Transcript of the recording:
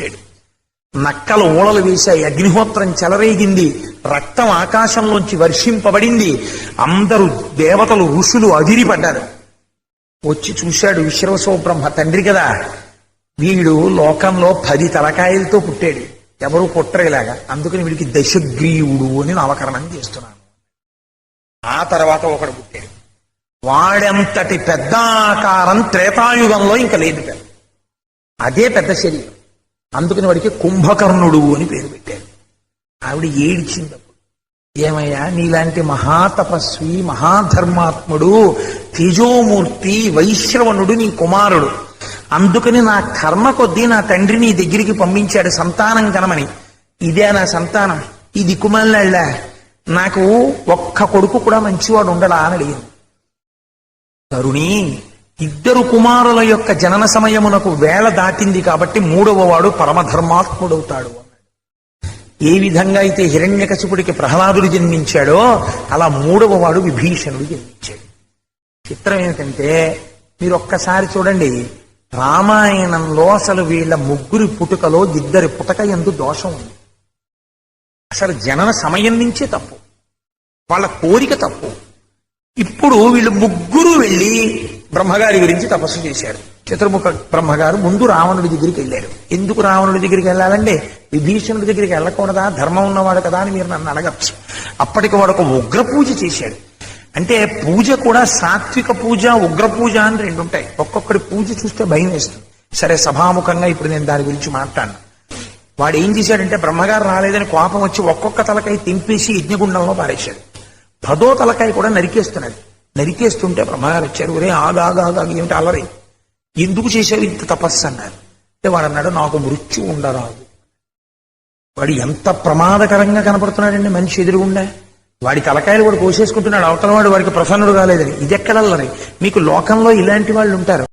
పెట్టాడు. నక్కలు ఊళలు వేశాయి. అగ్నిహోత్రం చెలరేగింది. రక్తం ఆకాశంలోంచి వర్షింపబడింది. అందరూ దేవతలు ఋషులు అదిరిపడ్డారు. వచ్చి చూశాడు విశ్వసో బ్రహ్మ తండ్రి కదా. వీడు లోకంలో పది తలకాయలతో పుట్టాడు. ఎవరు పుట్టరేలాగా. అందుకని వీడికి దశగ్రీవుడు అని నామకరణం చేస్తున్నాను ఆ తర్వాత ఒకడు పుట్టాడు. వాడెంతటి పెద్ద ఆకారం త్రేతాయుగంలో ఇంకా లేదు. అదే పెద్ద శరీరం. అందుకని వాడికి కుంభకర్ణుడు అని పేరు పెట్టాడు ఆవిడ ఏడిచింది ఏమయ్యా నీలాంటి మహాతపస్వి మహాధర్మాత్ముడు తేజోమూర్తి వైశ్రవణుడు నీ కుమారుడు. అందుకని నా కర్మ కొద్దీ నా తండ్రి నీ దగ్గరికి పంపించాడు సంతానం కనమని. ఇదే నా సంతానం. ఈ దిక్కుమల్లా నాకు ఒక్క కొడుకు కూడా మంచివాడు ఉండడా అని అడిగింది. తరుణి ఇద్దరు కుమారుల యొక్క జనన సమయమునకు వేళ దాటింది కాబట్టి మూడవ వాడు పరమధర్మాత్ముడవుతాడు. ఏ విధంగా అయితే హిరణ్యకశిపుడికి ప్రహ్లాదుడు జన్మించాడో అలా మూడవ వాడు విభీషణుడు జన్మించాడు. చిత్రం ఏమిటంటే మీరు ఒక్కసారి చూడండి రామాయణంలో అసలు వీళ్ళ ముగ్గురి పుట్టుకలో ఇద్దరి పుటక ఎందు దోషం ఉంది. అసలు జనన సమయం నుంచే తప్పు. వాళ్ళ కోరిక తప్పు. ఇప్పుడు వీళ్ళు ముగ్గురు వెళ్ళి బ్రహ్మగారి గురించి తపస్సు చేశారు చతుర్ముఖ బ్రహ్మగారు ముందు రావణుడి దగ్గరికి వెళ్ళారు. ఎందుకు రావణుడి దగ్గరికి వెళ్ళాలంటే విభీషణుడి దగ్గరికి వెళ్ళకూడదా? ధర్మం ఉన్నవాడు కదా అని మీరు నన్ను అడగచ్చు. అప్పటికి వాడు ఒక ఉగ్ర పూజ చేశాడు. అంటే పూజ కూడా సాత్విక పూజ ఉగ్ర పూజ అని రెండు ఉంటాయి. ఒక్కొక్కడి పూజ చూస్తే భయం వేస్తుంది. సరే సభాముఖంగా ఇప్పుడు నేను దాని గురించి మాట్లాడను. వాడు ఏం చేశాడంటే బ్రహ్మగారు రాలేదని కోపం వచ్చి ఒక్కొక్క తలకాయ తెంపేసి యజ్ఞగుండంలో పారేశాడు. పదో తలకాయ కూడా నరికేస్తున్నాడు నరికేస్తుంటే బ్రహ్మగారు వచ్చారు. ఒరే ఆగాగాగాగి ఏమిటి అలరి? ఎందుకు చేశావు ఇంత తపస్సు అన్నారు. అంటే వాడు అన్నాడు నాకు మృత్యు ఉండరాదు. వాడు ఎంత ప్రమాదకరంగా కనపడుతున్నాడండి మనిషి ఎదురుగుండా? వాడి తలకాయలు కూడా కోసేసుకుంటున్నాడు అవతల వాడు వాడికి ప్రసన్నుడు కాలేదని. ఇది ఎక్కడల్లరి మీకు లోకంలో ఇలాంటి వాళ్ళు ఉంటారు?